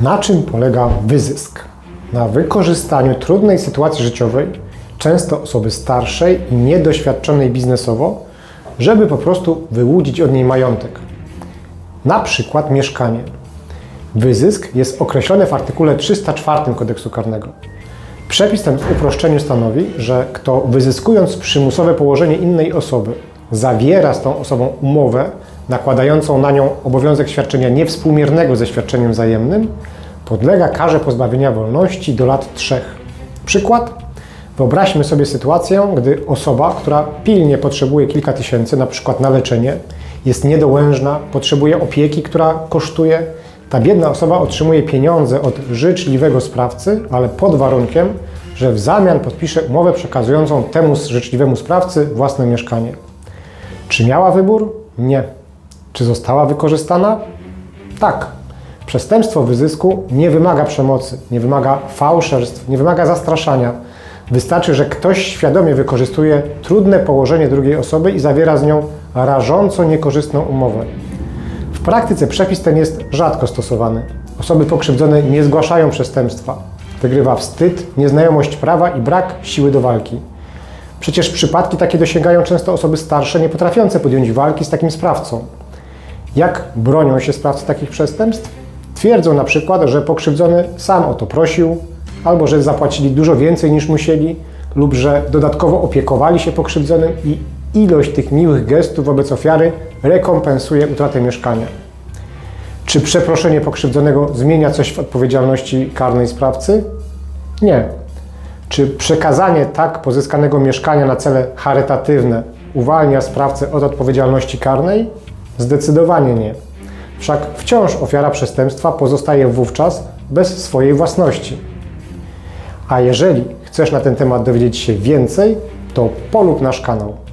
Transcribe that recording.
Na czym polega wyzysk? Na wykorzystaniu trudnej sytuacji życiowej, często osoby starszej i niedoświadczonej biznesowo, żeby po prostu wyłudzić od niej majątek. Na przykład mieszkanie. Wyzysk jest określony w artykule 304 kodeksu karnego. Przepis ten w uproszczeniu stanowi, że kto wyzyskując przymusowe położenie innej osoby, zawiera z tą osobą umowę nakładającą na nią obowiązek świadczenia niewspółmiernego ze świadczeniem wzajemnym, podlega karze pozbawienia wolności do lat trzech. Przykład? Wyobraźmy sobie sytuację, gdy osoba, która pilnie potrzebuje kilka tysięcy, na przykład na leczenie, jest niedołężna, potrzebuje opieki, która kosztuje, ta biedna osoba otrzymuje pieniądze od życzliwego sprawcy, ale pod warunkiem, że w zamian podpisze umowę przekazującą temu życzliwemu sprawcy własne mieszkanie. Czy miała wybór? Nie. Czy została wykorzystana? Tak. Przestępstwo wyzysku nie wymaga przemocy, nie wymaga fałszerstw, nie wymaga zastraszania. Wystarczy, że ktoś świadomie wykorzystuje trudne położenie drugiej osoby i zawiera z nią rażąco niekorzystną umowę. W praktyce przepis ten jest rzadko stosowany. Osoby pokrzywdzone nie zgłaszają przestępstwa. Wygrywa wstyd, nieznajomość prawa i brak siły do walki. Przecież przypadki takie dosięgają często osoby starsze, nie potrafiące podjąć walki z takim sprawcą. Jak bronią się sprawcy takich przestępstw? Twierdzą na przykład, że pokrzywdzony sam o to prosił, albo że zapłacili dużo więcej niż musieli, lub że dodatkowo opiekowali się pokrzywdzonym i ilość tych miłych gestów wobec ofiary rekompensuje utratę mieszkania. Czy przeproszenie pokrzywdzonego zmienia coś w odpowiedzialności karnej sprawcy? Nie. Czy przekazanie tak pozyskanego mieszkania na cele charytatywne uwalnia sprawcę od odpowiedzialności karnej? Zdecydowanie nie. Wszak wciąż ofiara przestępstwa pozostaje wówczas bez swojej własności. A jeżeli chcesz na ten temat dowiedzieć się więcej, to polub nasz kanał.